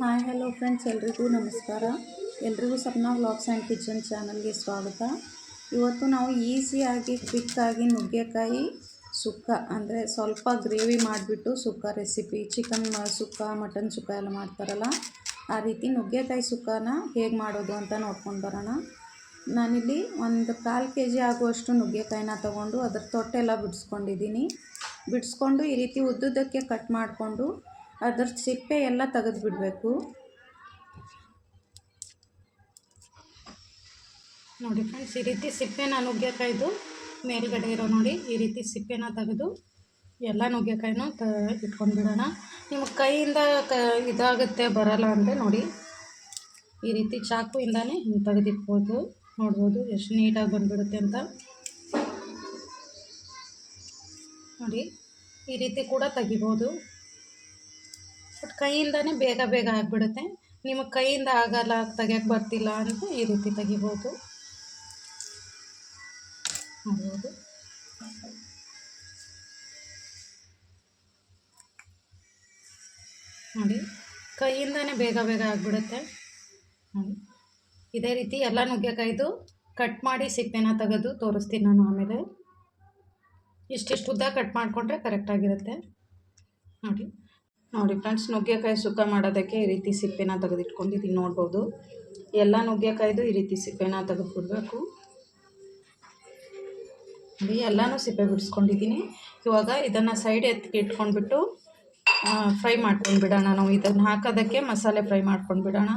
Hi hello friends ಎಲ್ರಿಗೂ ನಮಸ್ಕಾರ ಎಲ್ರಿಗೂ ಸಪ್ನಾ ವ್ಲಾಗ್ಸ್ ಆ್ಯಂಡ್ ಕಿಚನ್ ಚಾನಲ್ಗೆ ಸ್ವಾಗತ. ಇವತ್ತು ನಾವು ಈಸಿಯಾಗಿ ಕ್ವಿಕ್ಕಾಗಿ ನುಗ್ಗೆಕಾಯಿ ಸುಕ್ಕ, ಅಂದರೆ ಸ್ವಲ್ಪ ಗ್ರೇವಿ ಮಾಡಿಬಿಟ್ಟು sukka recipe, chicken sukka, mutton sukka ಎಲ್ಲ ಮಾಡ್ತಾರಲ್ಲ, ಆ ರೀತಿ ನುಗ್ಗೆಕಾಯಿ ಸುಕ್ಕನ ಹೇಗೆ ಮಾಡೋದು ಅಂತ ನೋಡ್ಕೊಂಡು ಬರೋಣ. ನಾನಿಲ್ಲಿ ಒಂದು ಕಾಲು ಕೆ ಜಿ ಆಗುವಷ್ಟು ನುಗ್ಗೆಕಾಯಿನ ತೊಗೊಂಡು ಅದರ ತೊಟ್ಟೆಲ್ಲ ಬಿಡಿಸ್ಕೊಂಡಿದ್ದೀನಿ. ಬಿಡಿಸ್ಕೊಂಡು ಈ ರೀತಿ ಉದ್ದುದ್ದಕ್ಕೆ ಕಟ್ ಮಾಡಿಕೊಂಡು ಅದರ ಸಿಪ್ಪೆ ಎಲ್ಲ ತೆಗೆದು ನೋಡಿ ಫ್ರೆಂಡ್ಸ್ ಈ ರೀತಿ ಸಿಪ್ಪೆನ ನುಗ್ಗೆಕಾಯ್ದು ಮೇಲ್ಗಡೆ ಇರೋ ನೋಡಿ, ಈ ರೀತಿ ಸಿಪ್ಪೆನ ತೆಗೆದು ಎಲ್ಲ ನುಗ್ಗೆಕಾಯಿನೂ ತ ಇಟ್ಕೊಂಡ್ಬಿಡೋಣ. ನಿಮಗೆ ಕೈಯಿಂದ ಕ ಇದಾಗುತ್ತೆ, ಬರಲ್ಲ ಅಂದರೆ ನೋಡಿ, ಈ ರೀತಿ ಚಾಕುಯಿಂದನೇ ಹಿಂಗೆ ತೆಗೆದಿಟ್ಬೋದು, ನೋಡ್ಬೋದು ಎಷ್ಟು ನೀಟಾಗಿ ಬಂದುಬಿಡುತ್ತೆ ಅಂತ. ನೋಡಿ, ಈ ರೀತಿ ಕೂಡ ತೆಗಿಬೋದು. ಬಟ್ ಕೈಯಿಂದನೇ ಬೇಗ ಬೇಗ ಆಗಿಬಿಡುತ್ತೆ. ನಿಮಗೆ ಕೈಯಿಂದ ಆಗಲ್ಲ ತೆಗಿಯೋಕ್ಕೆ ಬರ್ತಿಲ್ಲ ಅಂದರೆ ಈ ರೀತಿ ತೆಗಿಬೋದು. ನೋಡ್ಬೋದು ನೋಡಿ, ಕೈಯಿಂದನೇ ಬೇಗ ಬೇಗ ಆಗಿಬಿಡುತ್ತೆ. ಇದೇ ರೀತಿ ಎಲ್ಲ ನುಗ್ಗೆಕಾಯ್ದು ಕಟ್ ಮಾಡಿ ಸಿಪ್ಪೆನ ತೆಗೆದು ತೋರಿಸ್ತೀನಿ ನಾನು ಆಮೇಲೆ. ಇಷ್ಟಿಷ್ಟು ಉದ್ದ ಕಟ್ ಮಾಡಿಕೊಂಡ್ರೆ ಕರೆಕ್ಟಾಗಿರುತ್ತೆ ನೋಡಿ ನೋಡಿ ಫ್ರೆಂಡ್ಸ್ ನುಗ್ಗೆಕಾಯಿ ಸುಕ್ಕ ಮಾಡೋದಕ್ಕೆ ಈ ರೀತಿ ಸಿಪ್ಪೆನ ತೆಗೆದಿಟ್ಕೊಂಡಿದ್ದೀನಿ ನೋಡ್ಬೋದು. ಎಲ್ಲ ನುಗ್ಗೆಕಾಯ್ದು ಈ ರೀತಿ ಸಿಪ್ಪೆನ ತೆಗೆದುಬಿಡ್ಬೇಕು. ನೋಡಿ, ಎಲ್ಲನೂ ಸಿಪ್ಪೆ ಬಿಡಿಸ್ಕೊಂಡಿದ್ದೀನಿ. ಇವಾಗ ಇದನ್ನು ಸೈಡ್ ಎತ್ತಿಗೆ ಇಟ್ಕೊಂಡ್ಬಿಟ್ಟು ಫ್ರೈ ಮಾಡ್ಕೊಂಡು ಬಿಡೋಣ ನಾವು ಇದನ್ನು. ಹಾಕೋದಕ್ಕೆ ಮಸಾಲೆ ಫ್ರೈ ಮಾಡ್ಕೊಂಡು ಬಿಡೋಣ.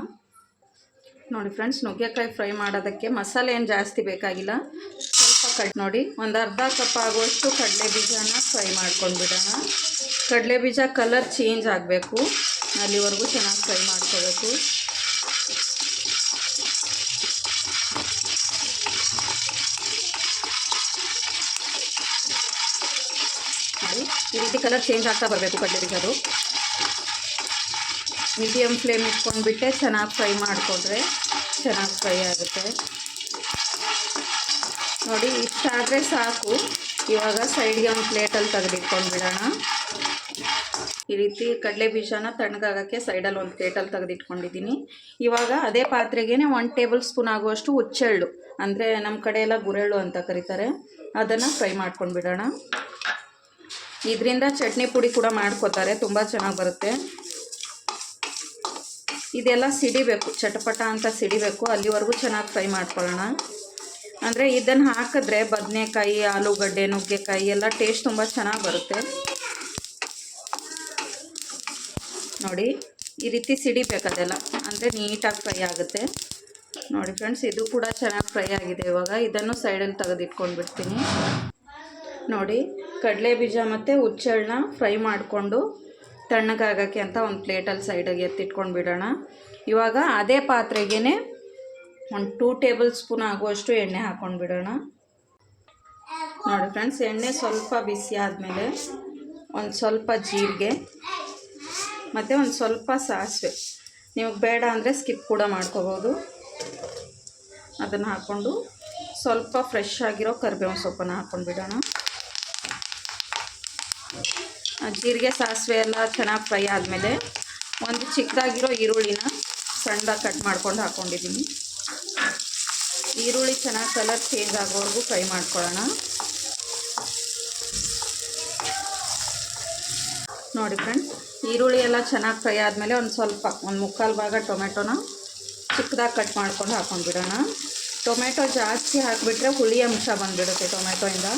ನೋಡಿ ಫ್ರೆಂಡ್ಸ್ ನುಗ್ಗೆಕಾಯಿ ಫ್ರೈ ಮಾಡೋದಕ್ಕೆ ಮಸಾಲೆ ಏನು ಜಾಸ್ತಿ ಬೇಕಾಗಿಲ್ಲ. ಸ್ವಲ್ಪ ಕಟ್ ನೋಡಿ, ಒಂದು ಅರ್ಧ ಕಪ್ ಆಗುವಷ್ಟು ಕಡಲೆ ಬೀಜನ ಫ್ರೈ ಮಾಡ್ಕೊಂಡು ಬಿಡೋಣ. ಕಡಲೆ ಬೀಜ ಕಲರ್ ಚೇಂಜ್ ಆಗಬೇಕು. ಅಲ್ಲಿವರೆಗೂ ಚೆನ್ನಾಗಿ ಫ್ರೈ ಮಾಡ್ಕೋಬೇಕು ನೋಡಿ ಈ ರೀತಿ ಕಲರ್ ಚೇಂಜ್ ಆಗ್ತಾ ಬರಬೇಕು ಕಡಲೆ ಬೀಜದು ಮೀಡಿಯಮ್ ಫ್ಲೇಮ್ ಇಟ್ಕೊಂಡ್ಬಿಟ್ಟೆ ಚೆನ್ನಾಗಿ ಫ್ರೈ ಮಾಡಿಕೊಂಡ್ರೆ ಚೆನ್ನಾಗಿ ಫ್ರೈ ಆಗುತ್ತೆ. ನೋಡಿ, ಇಷ್ಟಾದರೆ ಸಾಕು. ಇವಾಗ ಸೈಡ್ಗೆ ಒಂದು ಪ್ಲೇಟಲ್ಲಿ ತೆಗೆದಿಟ್ಕೊಂಡು ಬಿಡೋಣ. ಈ ರೀತಿ ಕಡಲೆ ಬೀಜನ ತಣ್ಣಗಾಗೋಕ್ಕೆ ಸೈಡಲ್ಲಿ ಒಂದು ಪ್ಲೇಟಲ್ಲಿ ತೆಗೆದಿಟ್ಕೊಂಡಿದ್ದೀನಿ. ಇವಾಗ ಅದೇ ಪಾತ್ರೆಗೆ ಒನ್ ಟೇಬಲ್ ಸ್ಪೂನ್ ಆಗುವಷ್ಟು ಹುಚ್ಚೆಳ್ಳು. ಅಂದರೆ ನಮ್ಮ ಕಡೆ ಎಲ್ಲ ಗುರೆಳ್ಳು ಅಂತ ಕರೀತಾರೆ. ಅದನ್ನು ಫ್ರೈ ಮಾಡ್ಕೊಂಡು ಬಿಡೋಣ ಇದರಿಂದ ಚಟ್ನಿ ಪುಡಿ ಕೂಡ ಮಾಡ್ಕೋತಾರೆ, ತುಂಬ ಚೆನ್ನಾಗಿ ಬರುತ್ತೆ. ಇದೆಲ್ಲ ಸಿಡಿಬೇಕು, ಚಟಪಟ ಅಂತ ಸಿಡಿಬೇಕು, ಅಲ್ಲಿವರೆಗೂ ಚೆನ್ನಾಗಿ ಫ್ರೈ ಮಾಡ್ಕೊಳ್ಳೋಣ. ಅಂದರೆ ಇದನ್ನು ಹಾಕಿದ್ರೆ ಬದನೆಕಾಯಿ, ಆಲೂಗಡ್ಡೆ, ನುಗ್ಗೆಕಾಯಿ ಎಲ್ಲ ಟೇಸ್ಟ್ ತುಂಬ ಚೆನ್ನಾಗಿ ಬರುತ್ತೆ. ನೋಡಿ, ಈ ರೀತಿ ಸಿಡಿಬೇಕು ಅದೆಲ್ಲ. ಅಂದರೆ ನೀಟಾಗಿ ಫ್ರೈ ಆಗುತ್ತೆ. ನೋಡಿ ಫ್ರೆಂಡ್ಸ್, ಇದು ಕೂಡ ಚೆನ್ನಾಗಿ ಫ್ರೈ ಆಗಿದೆ ಇವಾಗ. ಇದನ್ನು ಸೈಡಲ್ಲಿ ತೆಗೆದಿಟ್ಕೊಂಡು ಬಿಡ್ತೀನಿ ನೋಡಿ ಕಡಲೆ ಬೀಜ ಮತ್ತು ಹುಚ್ಚೆಳ್ಳನ್ನ ಫ್ರೈ ಮಾಡಿಕೊಂಡು ತಣ್ಣಗಾಗೋಕ್ಕೆ ಅಂತ ಒಂದು ಪ್ಲೇಟಲ್ಲಿ ಸೈಡಿಗೆ ಎತ್ತಿಟ್ಕೊಂಡು ಬಿಡೋಣ. ಇವಾಗ ಅದೇ ಪಾತ್ರೆಗೆ ಒಂದು ಟೂ ಟೇಬಲ್ ಸ್ಪೂನ್ ಆಗುವಷ್ಟು ಎಣ್ಣೆ ಹಾಕ್ಕೊಂಡು ಬಿಡೋಣ. ನೋಡಿ ಫ್ರೆಂಡ್ಸ್, ಎಣ್ಣೆ ಸ್ವಲ್ಪ ಬಿಸಿ ಆದಮೇಲೆ ಒಂದು ಸ್ವಲ್ಪ ಜೀರಿಗೆ ಮತ್ತು ಒಂದು ಸ್ವಲ್ಪ ಸಾಸಿವೆ. ನೀವು ಬೇಡ ಅಂದರೆ ಸ್ಕಿಪ್ ಕೂಡ ಮಾಡ್ಕೋಬೋದು. ಅದನ್ನು ಹಾಕ್ಕೊಂಡು ಸ್ವಲ್ಪ ಫ್ರೆಶ್ ಆಗಿರೋ ಕರಿಬೇವು ಸೊಪ್ಪನ್ನು ಹಾಕ್ಕೊಂಡು ಬಿಡೋಣ. ಜೀರಿಗೆ, ಸಾಸಿವೆ ಎಲ್ಲ ಚೆನ್ನಾಗಿ ಫ್ರೈ ಆದಮೇಲೆ ಒಂದು ಚಿಕ್ಕದಾಗಿರೋ ಈರುಳ್ಳಿನ ಸಣ್ಣದಾಗಿ ಕಟ್ ಮಾಡ್ಕೊಂಡು ಹಾಕ್ಕೊಂಡಿದ್ದೀನಿ ಈರುಳ್ಳಿ ಚೆನ್ನಾಗಿ ಕಲರ್ ಚೇಂಜ್ ಆಗೋವರೆಗೂ ಫ್ರೈ ಮಾಡ್ಕೊಳ್ಳೋಣ. ನೋಡಿ ಫ್ರೆಂಡ್ಸ್ ಈರುಳ್ಳಿ ಎಲ್ಲ ಚೆನ್ನಾಗಿ ಫ್ರೈ ಆದಮೇಲೆ ಒಂದು ಸ್ವಲ್ಪ, ಒಂದು ಮುಕ್ಕಾಲು ಭಾಗ ಟೊಮೆಟೊನ ಚಿಕ್ಕದಾಗಿ ಕಟ್ ಮಾಡ್ಕೊಂಡು ಹಾಕ್ಕೊಂಡ್ಬಿಡೋಣ ಟೊಮೆಟೊ ಜಾಸ್ತಿ ಹಾಕಿಬಿಟ್ರೆ ಹುಳಿ ಅಂಶ ಬಂದುಬಿಡುತ್ತೆ ಟೊಮೆಟೊಯಿಂದ.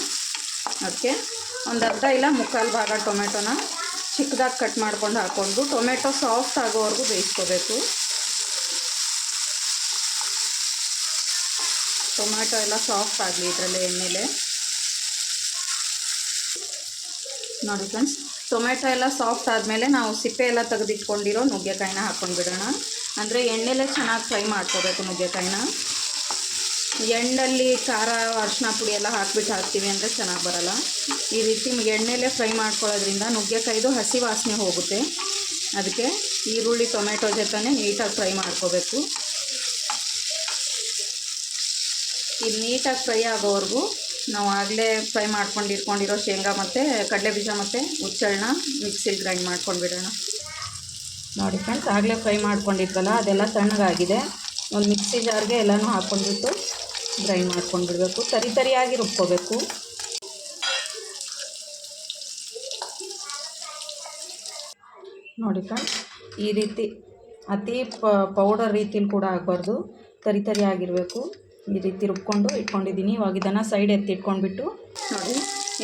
ಅದಕ್ಕೆ ಒಂದು ಅರ್ಧ ಇಲ್ಲ, ಮುಕ್ಕಾಲು ಭಾಗ ಟೊಮೆಟೊನ ಚಿಕ್ಕದಾಗಿ ಕಟ್ ಮಾಡ್ಕೊಂಡು ಹಾಕ್ಕೊಂಡು ಟೊಮೆಟೊ ಸಾಫ್ಟ್ ಆಗೋವರೆಗೂ ಬೇಯಿಸ್ಕೋಬೇಕು. ಟೊಮೆಟೊ ಎಲ್ಲ ಸಾಫ್ಟ್ ಆಗಲಿ ಇದರಲ್ಲಿ ಎಣ್ಣೆಲೆ. ನೋಡಿ ಫ್ರೆಂಡ್ಸ್, ಟೊಮೆಟೊ ಎಲ್ಲ ಸಾಫ್ಟ್ ಆದಮೇಲೆ ನಾವು ಸಿಪ್ಪೆ ಎಲ್ಲ ತೆಗೆದಿಟ್ಕೊಂಡಿರೋ ನುಗ್ಗೆಕಾಯಿನ ಹಾಕ್ಕೊಂಡ್ಬಿಡೋಣ ಅಂದರೆ ಎಣ್ಣೆಲೇ ಚೆನ್ನಾಗಿ ಫ್ರೈ ಮಾಡ್ಕೋಬೇಕು ನುಗ್ಗೆಕಾಯಿನ. ಎಣ್ಣಲ್ಲಿ ಖಾರ ಅರಿಶಿನ ಪುಡಿ ಎಲ್ಲ ಹಾಕ್ಬಿಟ್ಟು ಹಾಕ್ತೀವಿ ಅಂದರೆ ಚೆನ್ನಾಗಿ ಬರಲ್ಲ. ಈ ರೀತಿ ಎಣ್ಣೆಲೇ ಫ್ರೈ ಮಾಡ್ಕೊಳ್ಳೋದ್ರಿಂದ ನುಗ್ಗೆಕಾಯ್ದು ಹಸಿ ವಾಸನೆ ಹೋಗುತ್ತೆ. ಅದಕ್ಕೆ ಈರುಳ್ಳಿ, ಟೊಮೆಟೊ ಜೊತೆನೇ ನೀಟಾಗಿ ಫ್ರೈ ಮಾಡ್ಕೋಬೇಕು. ಇದು ನೀಟಾಗಿ ಫ್ರೈ ಆಗೋವರೆಗೂ ನಾವು ಆಗಲೇ ಫ್ರೈ ಮಾಡ್ಕೊಂಡು ಇಟ್ಕೊಂಡಿರೋ ಶೇಂಗಾ ಮತ್ತು ಕಡಲೆ ಬೀಜ ಮತ್ತು ಹುಚ್ಚಳನ್ನ ಮಿಕ್ಸಿಲಿ ಗ್ರೈಂಡ್ ಮಾಡ್ಕೊಂಡು ಬಿಡೋಣ ನೋಡಿ ಫ್ರೆಂಡ್ಸ್ ಆಗಲೇ ಫ್ರೈ ಮಾಡ್ಕೊಂಡಿದ್ವಲ್ಲ, ಅದೆಲ್ಲ ತಣ್ಣಗಾಗಿದೆ. ಒಂದು ಮಿಕ್ಸಿ ಜಾರ್ಗೆ ಎಲ್ಲನೂ ಹಾಕ್ಕೊಂಡ್ಬಿಟ್ಟು ಡ್ರೈ ಮಾಡ್ಕೊಂಡ್ಬಿಡ್ಬೇಕು. ತರಿ ತರಿಯಾಗಿ ರುಬ್ಕೋಬೇಕು. ನೋಡಿ ಈ ರೀತಿ ಅತಿ ಪೌಡರ್ ರೀತಿಲಿ ಕೂಡ ಆಗಬಾರ್ದು. ತರಿ ತರಿ ಆಗಿರಬೇಕು ಈ ರೀತಿ ರುಬ್ಕೊಂಡು ಇಟ್ಕೊಂಡಿದ್ದೀನಿ. ಇವಾಗ ಇದನ್ನು ಸೈಡ್ ಎತ್ತಿಟ್ಕೊಂಡ್ಬಿಟ್ಟು ನೋಡಿ,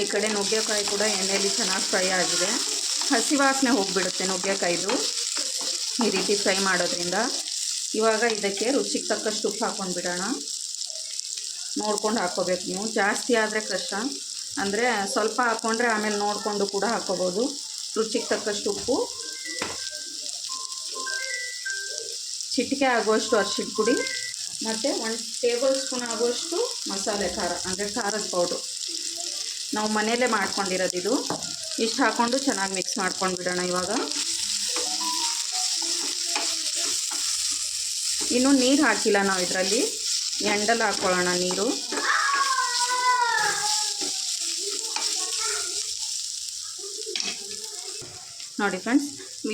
ಈ ಕಡೆ ನುಗ್ಗೆಕಾಯಿ ಕೂಡ ಎಣ್ಣೆಯಲ್ಲಿ ಚೆನ್ನಾಗಿ ಫ್ರೈ ಆಗಿದೆ. ಹಸಿ ವಾಸನೆ ಹೋಗಿಬಿಡುತ್ತೆ ನುಗ್ಗೆಕಾಯಿದು. ಈ ರೀತಿ ಫ್ರೈ ಮಾಡೋದ್ರಿಂದ. ಇವಾಗ ಇದಕ್ಕೆ ರುಚಿಗೆ ತಕ್ಕಷ್ಟು ಉಪ್ಪು ಹಾಕ್ಕೊಂಡ್ಬಿಡೋಣ ನೋಡ್ಕೊಂಡು ಹಾಕ್ಕೋಬೇಕು ನೀವು. ಜಾಸ್ತಿ ಆದರೆ ಕಷ್ಟ. ಅಂದರೆ ಸ್ವಲ್ಪ ಹಾಕ್ಕೊಂಡ್ರೆ ಆಮೇಲೆ ನೋಡಿಕೊಂಡು ಕೂಡ ಹಾಕ್ಕೋಬೋದು. ರುಚಿಗೆ ತಕ್ಕಷ್ಟು ಉಪ್ಪು. ಚಿಟಿಕೆ ಆಗುವಷ್ಟು ಅರ್ಶಿಣ ಪುಡಿ. ಮತ್ತು ಒಂದು ಟೇಬಲ್ ಸ್ಪೂನ್ ಆಗುವಷ್ಟು ಮಸಾಲೆ ಖಾರ, ಅಂದರೆ ಖಾರದ ಪೌಡ್ರು. ನಾವು ಮನೆಯಲ್ಲೇ ಮಾಡ್ಕೊಂಡಿರೋದು ಇದು. ಇಷ್ಟು ಹಾಕ್ಕೊಂಡು ಚೆನ್ನಾಗಿ ಮಿಕ್ಸ್ ಮಾಡ್ಕೊಂಡು ಬಿಡೋಣ ಇವಾಗ. ಇನ್ನೂ ನೀರು ಹಾಕಿಲ್ಲ ನಾವು ಇದರಲ್ಲಿ. ಎಂಡಲ್ಲಿ ಹಾಕ್ಕೊಳ್ಳೋಣ ನೀರು. ನೋಡಿ ಫ್ರೆಂಡ್ಸ್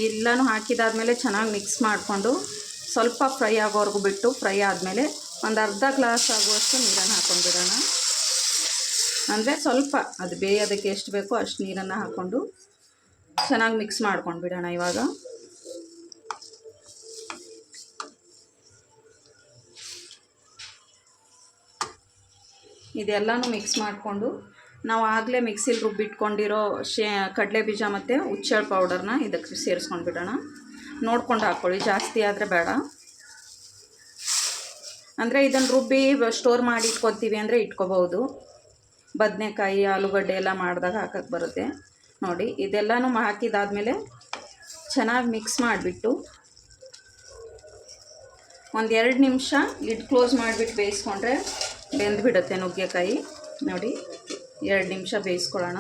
ಎಲ್ಲನೂ ಹಾಕಿದಾದ್ಮೇಲೆ ಚೆನ್ನಾಗಿ ಮಿಕ್ಸ್ ಮಾಡಿಕೊಂಡು ಸ್ವಲ್ಪ ಫ್ರೈ ಆಗೋವರೆಗೂ ಬಿಟ್ಟು ಫ್ರೈ ಆದಮೇಲೆ ಒಂದು ಅರ್ಧ ಗ್ಲಾಸ್ ಆಗುವಷ್ಟು ನೀರನ್ನು ಹಾಕ್ಕೊಂಡ್ಬಿಡೋಣ ಅಂದರೆ ಸ್ವಲ್ಪ ಅದು ಬೇಯೋದಕ್ಕೆ ಎಷ್ಟು ಬೇಕೋ ಅಷ್ಟು ನೀರನ್ನು ಹಾಕ್ಕೊಂಡು ಚೆನ್ನಾಗಿ ಮಿಕ್ಸ್ ಮಾಡ್ಕೊಂಡು ಬಿಡೋಣ ಇವಾಗ. ಇದೆಲ್ಲನೂ ಮಿಕ್ಸ್ ಮಾಡಿಕೊಂಡು ನಾವು ಆಗಲೇ ಮಿಕ್ಸಿಲಿ ರುಬ್ಬಿಟ್ಕೊಂಡಿರೋ ಶೇ ಕಡಲೆ ಬೀಜ ಮತ್ತು ಹುಚ್ಚಳ ಪೌಡರ್ನ ಇದಕ್ಕೆ ಸೇರಿಸ್ಕೊಂಡು ಬಿಡೋಣ. ನೋಡ್ಕೊಂಡು ಹಾಕ್ಕೊಳ್ಳಿ ಜಾಸ್ತಿ ಆದರೆ ಬೇಡ. ಅಂದರೆ ಇದನ್ನು ರುಬ್ಬಿ ಸ್ಟೋರ್ ಮಾಡಿ ಇಟ್ಕೊತೀವಿ ಅಂದರೆ ಇಟ್ಕೋಬೋದು ಬದನೆಕಾಯಿ, ಆಲೂಗಡ್ಡೆ ಎಲ್ಲ ಮಾಡಿದಾಗ ಹಾಕಕ್ಕೆ ಬರುತ್ತೆ. ನೋಡಿ, ಇದೆಲ್ಲನೂ ಹಾಕಿದಾದ್ಮೇಲೆ ಚೆನ್ನಾಗಿ ಮಿಕ್ಸ್ ಮಾಡಿಬಿಟ್ಟು ಒಂದು ಎರಡು ನಿಮಿಷ ಲಿಡ್ ಕ್ಲೋಸ್ ಮಾಡಿಬಿಟ್ಟು ಬೇಯಿಸ್ಕೊಂಡ್ರೆ ಬೆಂದ್ಬಿಡುತ್ತೆ ನುಗ್ಗೆಕಾಯಿ. ನೋಡಿ, ಎರಡು ನಿಮಿಷ ಬೇಯಿಸ್ಕೊಳ್ಳೋಣ.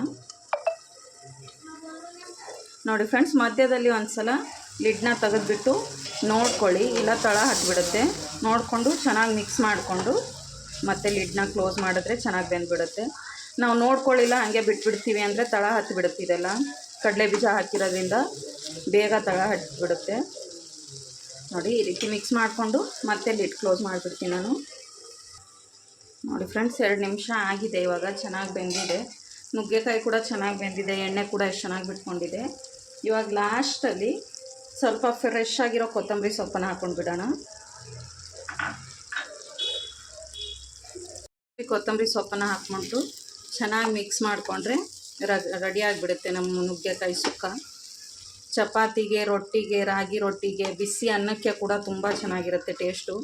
ನೋಡಿ ಫ್ರೆಂಡ್ಸ್, ಮಧ್ಯದಲ್ಲಿ ಒಂದು ಸಲ ಲಿಡ್ನ ತೆಗೆದುಬಿಟ್ಟು ನೋಡ್ಕೊಳ್ಳಿ. ಇಲ್ಲ, ತಳ ಹತ್ಬಿಡುತ್ತೆ. ನೋಡಿಕೊಂಡು ಚೆನ್ನಾಗಿ ಮಿಕ್ಸ್ ಮಾಡಿಕೊಂಡು ಮತ್ತೆ ಲಿಡ್ನ ಕ್ಲೋಸ್ ಮಾಡಿದ್ರೆ ಚೆನ್ನಾಗಿ ಬೆಂದ್ಬಿಡುತ್ತೆ. ನಾವು ನೋಡ್ಕೊಳ್ಳಿಲ್ಲ, ಹಾಗೆ ಬಿಟ್ಬಿಡ್ತೀವಿ ಅಂದರೆ ತಳ ಹತ್ತಿಬಿಡುತ್ತೆ ಇದೆಲ್ಲ ಕಡಲೆ ಬೀಜ ಹಾಕಿರೋದ್ರಿಂದ ಬೇಗ ತಳ ಹತ್ತಿಬಿಡುತ್ತೆ ನೋಡಿ, ಈ ರೀತಿ ಮಿಕ್ಸ್ ಮಾಡಿಕೊಂಡು ಮತ್ತೆ ಲಿಡ್ ಕ್ಲೋಸ್ ಮಾಡಿಬಿಡ್ತೀನಿ ನಾನು. ನೋಡಿ ಫ್ರೆಂಡ್ಸ್, ಎರಡು ನಿಮಿಷ ಆಗಿದೆ, ಇವಾಗ ಚೆನ್ನಾಗಿ ಬೆಂದಿದೆ. ನುಗ್ಗೆಕಾಯಿ ಕೂಡ ಚೆನ್ನಾಗಿ ಬೆಂದಿದೆ, ಎಣ್ಣೆ ಕೂಡ ಎಷ್ಟು ಚೆನ್ನಾಗಿ ಬಿಟ್ಕೊಂಡಿದೆ. ಇವಾಗ ಲಾಸ್ಟಲ್ಲಿ ಸ್ವಲ್ಪ ಫ್ರೆಶ್ ಆಗಿರೋ ಕೊತ್ತಂಬರಿ ಸೊಪ್ಪನ್ನು ಹಾಕ್ಕೊಂಡು ಬಿಡೋಣ. ಕೊತ್ತಂಬರಿ ಸೊಪ್ಪನ್ನು ಹಾಕ್ಕೊಂಡು ಚೆನ್ನಾಗಿ ಮಿಕ್ಸ್ ಮಾಡಿಕೊಂಡ್ರೆ ರೆಡಿ ಆಗಿಬಿಡುತ್ತೆ ನಮ್ಮ ನುಗ್ಗೆಕಾಯಿ ಸುಕ್ಕ. ಚಪಾತಿಗೆ, ರೊಟ್ಟಿಗೆ, ರಾಗಿ ರೊಟ್ಟಿಗೆ, ಬಿಸಿ ಅನ್ನಕ್ಕೆ ಕೂಡ ತುಂಬ ಚೆನ್ನಾಗಿರುತ್ತೆ ಟೇಸ್ಟು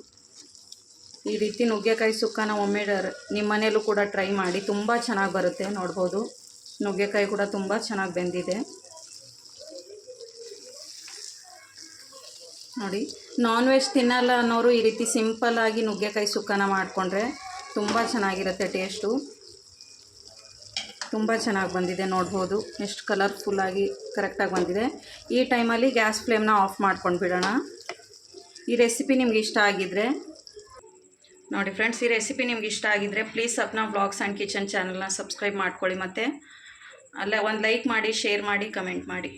ಈ ರೀತಿ ನುಗ್ಗೆಕಾಯಿ ಸುಕ್ಕನ ಒಮ್ಮೆ ನಿಮ್ಮ ಮನೇಲೂ ಕೂಡ ಟ್ರೈ ಮಾಡಿ. ತುಂಬ ಚೆನ್ನಾಗಿ ಬರುತ್ತೆ, ನೋಡ್ಬೋದು. ನುಗ್ಗೆಕಾಯಿ ಕೂಡ ತುಂಬ ಚೆನ್ನಾಗಿ ಬೆಂದಿದೆ. ನೋಡಿ ನಾನ್ ವೆಜ್ ತಿನ್ನಲ್ಲ ಅನ್ನೋರು ಈ ರೀತಿ ಸಿಂಪಲ್ಲಾಗಿ ನುಗ್ಗೆಕಾಯಿ ಸುಕ್ಕನ ಮಾಡಿಕೊಂಡ್ರೆ ತುಂಬ ಚೆನ್ನಾಗಿರುತ್ತೆ ಟೇಸ್ಟು ತುಂಬ ಚೆನ್ನಾಗಿ ಬಂದಿದೆ, ನೋಡ್ಬೋದು. ಎಷ್ಟು ಕಲರ್ಫುಲ್ಲಾಗಿ ಕರೆಕ್ಟಾಗಿ ಬಂದಿದೆ. ಈ ಟೈಮಲ್ಲಿ ಗ್ಯಾಸ್ ಫ್ಲೇಮ್ನ ಆಫ್ ಮಾಡ್ಕೊಂಡು ಬಿಡೋಣ ಈ ರೆಸಿಪಿ ನಿಮ್ಗೆ ಇಷ್ಟ ಆಗಿದ್ದರೆ ನೋಡಿ ಫ್ರೆಂಡ್ಸ್, ಈ ರೆಸಿಪಿ ನಿಮ್ಗೆ ಇಷ್ಟ ಆಗಿದ್ದರೆ please Sapna blogs and kitchen ಚಾನಲ್ನ ಸಬ್ಸ್ಕ್ರೈಬ್ ಮಾಡ್ಕೊಳ್ಳಿ ಮತ್ತು. ಅಲ್ಲೇ ಒಂದು ಲೈಕ್ ಮಾಡಿ ಶೇರ್ ಮಾಡಿ ಕಮೆಂಟ್ ಮಾಡಿ.